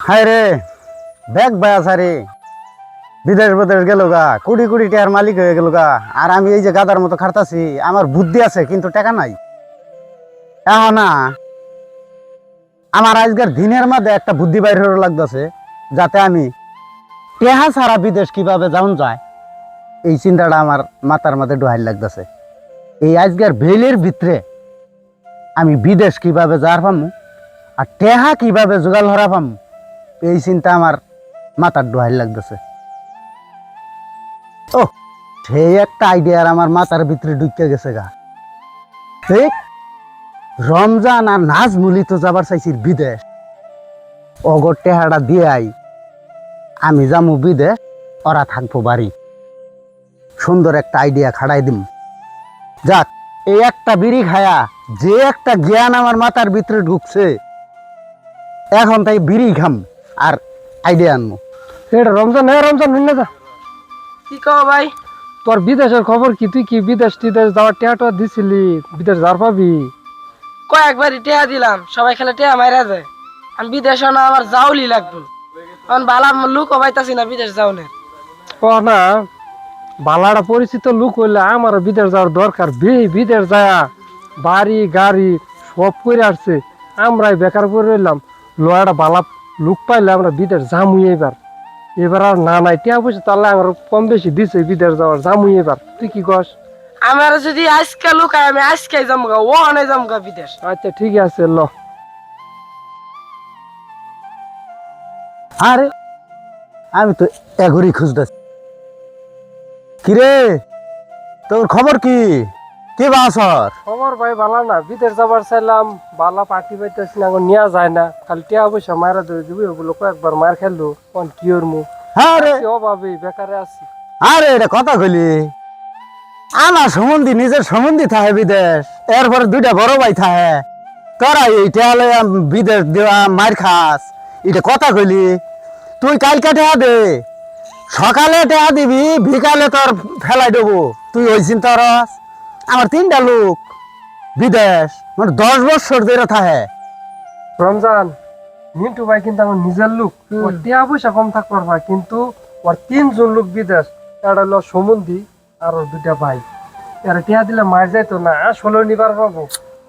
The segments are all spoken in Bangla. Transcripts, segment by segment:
হায় রে ব্যাগ বায়াসা রে বিদেশ বিদেশ গেল গা, কুড়ি কুড়ি টাকার মালিক হয়ে গেল গা। আর আমি এই যে গাদার মতো খাটতাছি, আমার বুদ্ধি আছে, কিন্তু টাকা নাই। এখন না, আমার আজকের দিনের মধ্যে একটা বুদ্ধি বাইর হয়ে লাগতেছে, যাতে আমি টেহা ছাড়া বিদেশ কীভাবে যাওন যায়, এই চিন্তাটা আমার মাথার মধ্যে ডোহাই লাগতেছে। এই আজকের ভেলের ভিতরে আমি বিদেশ কীভাবে যাওয়ার পামু, আর টেহা কীভাবে জোগাল হরা পামু এই চিন্তা আমার মাথার ডোহাই লাগতেছে। ও, সেই একটা আইডিয়ার আমার মাথার ভিতরে ঢুকে গেছে গা। ঠিক রমজান আর নাজমুলি তো যাবার চাইছি বিদেশ। অগর টেহাটা দিয়ে আই, আমি যামু বিদেশ, ওরা থাকব বাড়ি। সুন্দর একটা আইডিয়া খাড়াই দিম। যাক, এই একটা বিড়ি খায়া যে একটা জ্ঞান আমার মাথার ভিতরে ঢুকছে, এখন তাই বিড়ি খাম। আর আইডিয়া আনব। এটা রমজান হ্যাঁ রমজান হইনা যা। কি কও ভাই? তোর বিদেশের খবর কি? তুই কি বিদেশ টিদেশ যাওয়ার টিয়াটা দিছিলি? বিদেশ যাওয়ার পাবি? কয়েকবারই টেয়া দিলাম। সবাই খেলে টেয়া মাইরা দেয় আমি বিদেশ না আমার যাওলি লাগবো। কারণ বালা লুক পাইতাছি না বিদেশ যাওনের ও না বালাটা পরিচিত লোক হইলে আমার বিদেশ যাওয়ার দরকার। বে বিদেশ যায় বাড়ি গাড়ি সব করে আসছে। আমরাই বেকার করে রইলাম। লোয়াটা বালা লোক পাইলে আমরা বিদেশ জামুই এবার। এবার আর না নাই টিয়া পয়সা তাহলে আমার কম বেশি দিছে বিদেশ যাওয়ার জামুই এবার। তুই কি কস? আমার যদি আজকে লুকায় আমি আজকে যামগা ও অনে যামগা বিদেশ। আচ্ছা ঠিক আছে ল। আরে আমি তো এগরি খুঁজতেছি। কিরে তোর খবর কি? কে বাসর খবর ভাই বালা না বিদেশ যাবার চাইলাম বালা পার্টি পাইতেছি না নেওয়া যায় না। খালি টিয়া পয়সা মারা ধরে দিবি ওগুলো কয়েকবার মার খেললো কোন কি ওর মুখ? হ্যাঁ রে। অভাবে বেকারে আছি। আরে এটা কথা কইলি? আমার সম্বন্ধী নিজের সম্বন্ধী থাকে বিদেশ এরপরে দুইটা বড় ভাই থাকে। তোরা এইটা হলে বিদেশ দেওয়া মার খাস। এটা কথা কইলি? তুই কালকে টেহা দে। সকালে টেহা দিবি বিকালে তোর ফেলাই দেবো। তুই ওই চিন্তা রস। আমার তিনটা লোক বিদেশ মানে দশ বছর ধরে থাকে। রমজান মিন্টু ভাই কিন্তু আমার নিজের লোক। ওর টিয়া পয়সা কম থাকবার ভাই কিন্তু ওর তিনজন লোক বিদেশ একটা হলো সমন্ধি আর ওর দুটা ভাই। এরা টিয়া দিলে মার যাইতো না আসলে নিবার পাবো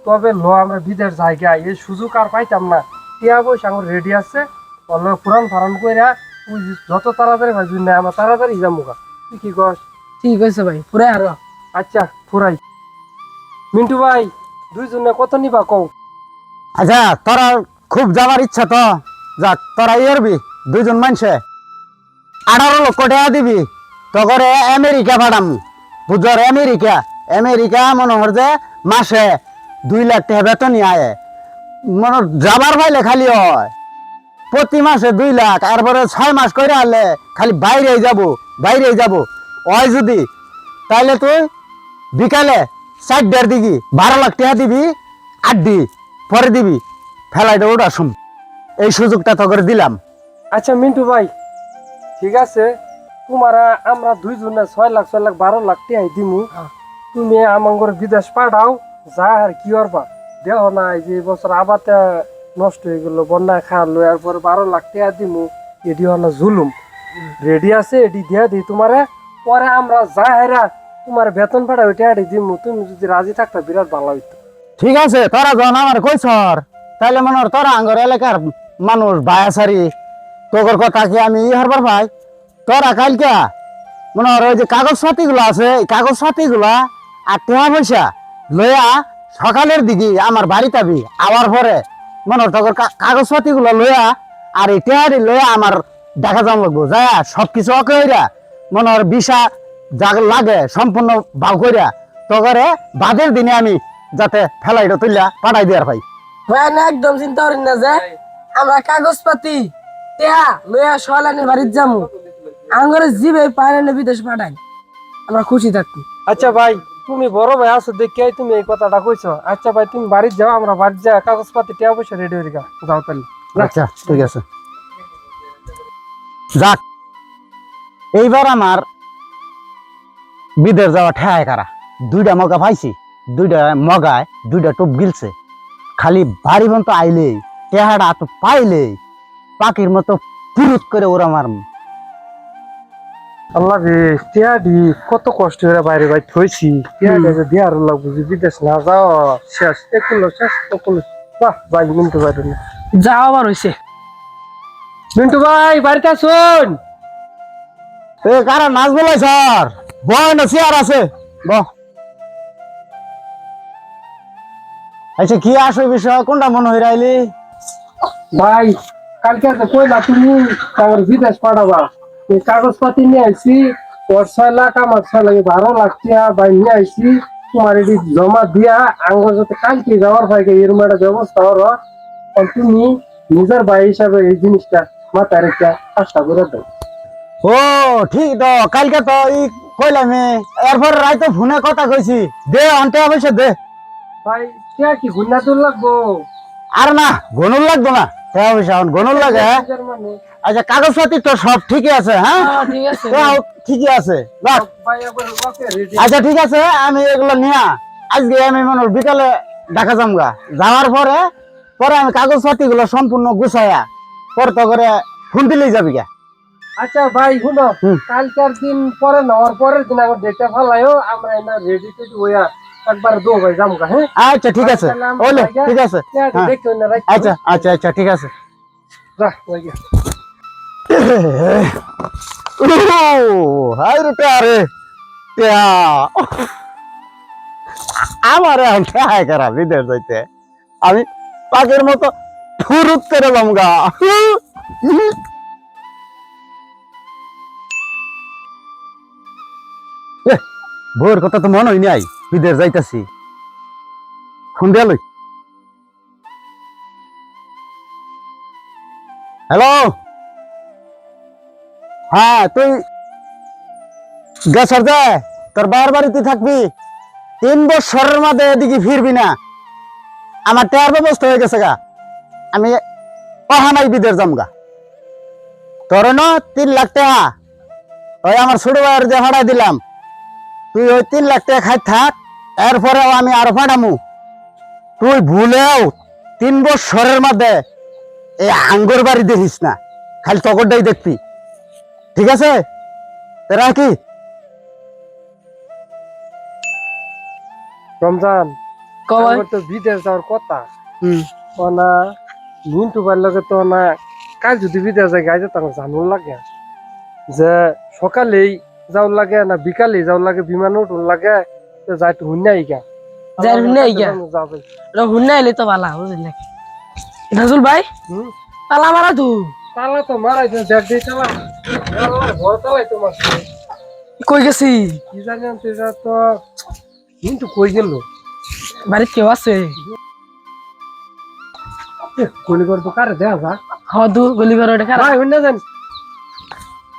তবে ল আমরা বিদেশ জায়গা এই সুযোগ আর পাইতাম না। টিয়া পয়সা আমার রেডি আছে। অন্য পুরান ফারান কইরা ওই যত তাড়াতাড়ি ভাই না আমরা তাড়াতাড়ি যাব তুই কি কস? ঠিক আছে ভাই পুরে আর। আচ্ছা ফুরাই মিন্টু ভাই, দুইজনে কত নিবা কও? আচ্ছা তোরা খুব যাবার ইচ্ছা তো। যাক, তোরা ইয়েরবি দুইজন মানুষে আঠারো লক্ষ টাকা দিবি তগরে আমেরিকা পাঠাম। বুঝর আমেরিকা আমেরিকা মনে হর যে মাসে দুই লাখ টাকা বেতনই আয়। মনে যাবার পাইলে খালি হয়। প্রতি মাসে দুই লাখ, তারপরে ছয় মাস করে আনলে খালি বাইরে যাব বাইরে যাব। ওই যদি, তাইলে তুই বিকালে চারটার দিকে বারো লাখ টাকা দিবি, আট দি, পরে দিবি ফেলাই ওটা শুন এই সুযোগটা তো করে দিলাম। আচ্ছা মিন্টু ভাই, ঠিক আছে, তোমারা, আমরা দুইজনে ছয় লাখ ছয় লাখ, বারো লাখ টিয়াই দিমু। তুমি আমার বিদেশ পাঠাও, যা আর কি করবা। দেহ না যে বছর আবাতে নষ্ট হয়ে গেল বন্যায় খাওয়ালো এরপর বারো লাখ টিয়া দিমু, এটি হলো জুলুম। রেডি আছে, এটি দিয়া দিই তোমারে, পরে আমরা যা হেরা তোমার বেতন পাঠাও টিয়াটি দিমু, তুমি যদি রাজি থাকতা বিরাট ভালো হইতো। ঠিক আছে, তোরা যখন আমার কইছর তাইলে মনে তোরা আঙ্গর এলাকার মানুষ বায়াসারি তোর কথা কি আমি ই হারবার ভাই? তোরা কালকে, মনে ওই যে কাগজ পাতিগুলো আছে কাগজ পাতিগুলা আর টাকা পয়সা লইয়া সকালের দিকে আমার বাড়িতে আবি আবার পরে মনে তোর কাগজ পাতিগুলো লইয়া আর এই টেহারি লইয়া আমার দেখা যাম লাগবো। যা সব কিছু অকে হইরা, মনে বিষা যা লাগে সম্পূর্ণ বাউ কইরা তগরে বাদের দিনে আমি যাতে ফেলাইটা তুললা পাঠাই দেওয়ার ভাই। ভাই না একদম চিন্তা করেন না যে আমরা কাগজ পাতি টেয়া লইয়া সলানের বাড়ির যামু। আঙ্গরে জিবে পায়রানে বিদেশ পাঠাই। আমরা খুশি থাকি আচ্ছা ভাই তুমি বড় ভাই আছো দেখে তুমি এই কথাটা কইছো। আচ্ছা ভাই তুমি বাড়িতে যাও আমরা বাড়িতে যাই কাগজপাতি টিয়া পয়সা রেডি হয়ে গা যাও তাহলে। আচ্ছা ঠিক আছে। যাক এইবার আমার বিদেশ যাওয়া ঠেয়ায় কারা? দুইটা মগা পাইছি দুইটা মগায় দুইটা টোপ গিলছে। খালি বাড়ি বন্ত আইলেই টেহাটা তো পাইলেই পাখির মতো ফুরুত করে ওরা মারম আল্লাহ রে টিয়াডি কত কষ্ট করে বাইরে বাইরে থইছি। টিয়াডি যে দিয়ার লাগবো যে বিদেশ না যাও শেষ একুলো শেষ একুলো। বাহ ভাই মিন্টু ভাই। যাও আবার হইছে। মিন্টু ভাই বাড়িতে আসুন। এ কারা নাচ বলাই স্যার? বয় না চেয়ার আছে। ব। আচ্ছা কি আসবে বিষয়? কোনটা মনে হয়ে রাইলি? ভাই কালকে তো কইলা তুমি আমার বিদেশ পাঠাবা। এই কাগজপাতি নিয়ে আইছি ওর ছয় লাখ আমার ছয় লাখ বারো লাখ টাকা ভাই নিয়ে আইছি। তোমার এটি জমা দিয়া আঙ্গুর যাতে কালকে যাওয়ার ভাইকে এরকম একটা ব্যবস্থা হলো আর তুমি নিজের ভাই হিসাবে এই জিনিসটা মাথায় রেখে কাজটা করে দাও। ও ঠিক তো কালকে তো ই কইলাম এরপর রাইতে ফোনে কথা কইছি। দে অন্তে অবশ্য দে। ভাই কে কি গুন্না দূর লাগবো? আর না গনুর লাগবো না। টাকা পয়সা এখন গনুর লাগে হ্যাঁ? মানুষ। আচ্ছা কাগজপাতি তো সব ঠিকই আছে হ্যাঁ? হ্যাঁ, ঠিকই আছে। আচ্ছা ঠিক আছে আমি এগুলো নিয়া আজকে আমি মনে বিকালে ঢাকা যামগা। যাওয়ার পরে পরে আমি কাগজপাতি গুলো সম্পূর্ণ গুছাইয়া পরে তো করে ফোন দিলেই যাবি গা আচ্ছা ভাই শুনো। কালকার দিন পরে নেওয়ার পরের দিন আমার ডেটটা ফালাইও আমরা এনা রেডি টেডি হইয়া একবার দো ভাই যাম গা হ্যাঁ? আচ্ছা ঠিক আছে। আমরা ওলে ঠিক আছে। হ্যাঁ। না রাখ আচ্ছা আচ্ছা আচ্ছা ঠিক আছে। যা লাগা হাই রে প্যারে আমার এখন ঠেহাই করা বিদেশ যাইতে। আমি পাখির মতো ফুরুত করে লমগা। বউর কথা তো মনে হয় নাই, বিদেশ যাইতাছি। ফোন দিয়া লই। হ্যালো হ্যাঁ তুই গেছর যে তোর বাবার বাড়িতে থাকবি? তিন বছরের মধ্যে এদিকে ফিরবি না। আমার টায়ার ব্যবস্থা হয়ে গেছে গা। আমি অহানাই বিদের যাম গা তোর ন তিন লাখ টাকা, ওই আমার ছোট ভাইয়ের যে ভাড়া দিলাম তুই ওই তিন লাখ টাকা খাই থাক এরপরেও আমি আরও ফাটামু তুই ভুলেও তিন বছরের মধ্যে এই আঙ্গুর বাড়ি দেখিস না খালি তকরটাই দেখবি। ঠিক আছে? তো রাখি। রমজান আমার তো বিদেশ যাওয়ার কথা। হুম। ও না মিন্টু ভাইয়ের লগে তো না কাল যদি বিদেশ যায় গাইতে লাগে। যে সকালেই যাওয়ার লাগে না বিকালেই যাওয়ার লাগে বিমান উঠুন লাগে তো যাইতে হুন্না আইগা যাই হুন্না আইগা? যাবে। হুন্না এলে তো ভালো বুঝলি নাজুল ভাই পালা মারা তু। তালা তো মারাই দেন দেখ দিয়ে চালা ঘর তালাই তো মারছে কই গেছি? কি জানি আমি তো এটা তো মিন্টু কই গেল। বাড়িতে কেউ আছে? কলি করে তো কারে দেয়া যা হদু গলি ঘর ওটা খারাপ ভাই হুন্না জান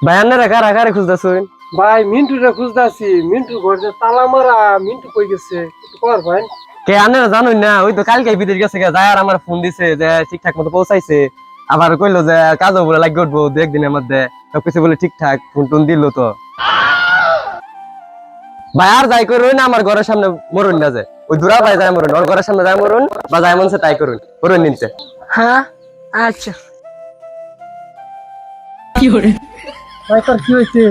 ভাই আন্নারা কারা কারে খুঁজতেছেন ভাই মিন্টু রে খুঁজতাছি। মিন্টু ঘর যে তালা মারা মিন্টু কই গেছে? একটু কর ভাই। কে আন্নারা জানুন না ওই তো কালকে বিদেশ গেছে গে যায় আর আমার ফোন দিছে যে ঠিকঠাক মতো পৌঁছাইছে। আবার কইলো যে কাজও বলে লাগিয়ে উঠবো দু একদিনের মধ্যে। সবকিছু বলে ঠিকঠাক ফোন টোন দিল তো। ভাই আর যাই করুন আমার ঘরের সামনে মরুন না যে। ওই দূরা ভাই যায় মরুন ওর ঘরের সামনে যায় মরুন বা যায় মনসে তাই করুন করুন নিনতে হ্যাঁ আচ্ছা। ভাই তোর কি হয়েছে?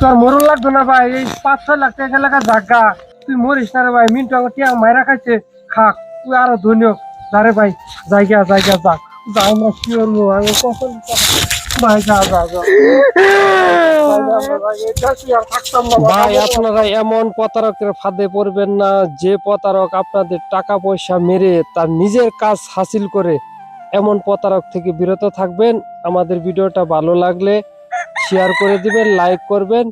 তোর মরণ লাগতো না ভাই, এই পাঁচ ছয় লাখ টাকা লাগা জাগা তুই মরিস না রে ভাই, মিন্টু আমার টিয়া মাইরা খাইছে। খাক, তুই আরও ধন্য যারে ভাই, জায়গা জায়গা, যা। যা, আমরা কি করব আমি কখন ভাই, যা যা যা। ভাই, আপনারা এমন প্রতারকের ফাঁদে পড়বেন না, যে প্রতারক আপনাদের টাকা পয়সা মেরে তার নিজের কাজ হাসিল করে এমন প্রতারক থেকে বিরত থাকবেন। আমাদের ভিডিওটা ভালো লাগলে শেয়ার করে দিবেন লাইক করবেন।